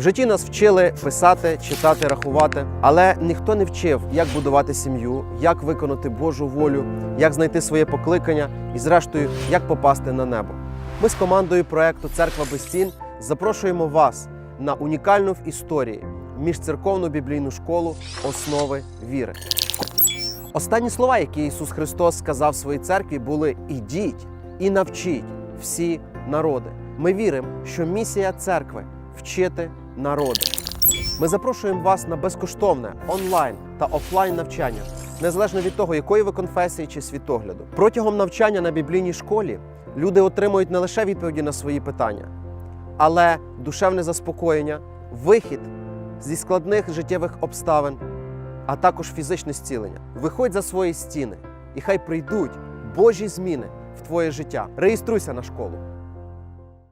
В житті нас вчили писати, читати, рахувати, але ніхто не вчив, як будувати сім'ю, як виконати Божу волю, як знайти своє покликання і, зрештою, як попасти на небо. Ми з командою проекту Церква без стін запрошуємо вас на унікальну в історії міжцерковну біблійну школу основи віри. Останні слова, які Ісус Христос сказав своїй церкві, були: ідіть і навчіть всі народи. Ми віримо, що місія церкви вчити народи. Ми запрошуємо вас на безкоштовне онлайн та офлайн навчання, незалежно від того, якої ви конфесії чи світогляду. Протягом навчання на біблійній школі люди отримують не лише відповіді на свої питання, але душевне заспокоєння, вихід зі складних життєвих обставин, а також фізичне зцілення. Виходь за свої стіни, і хай прийдуть Божі зміни в твоє життя. Реєструйся на школу.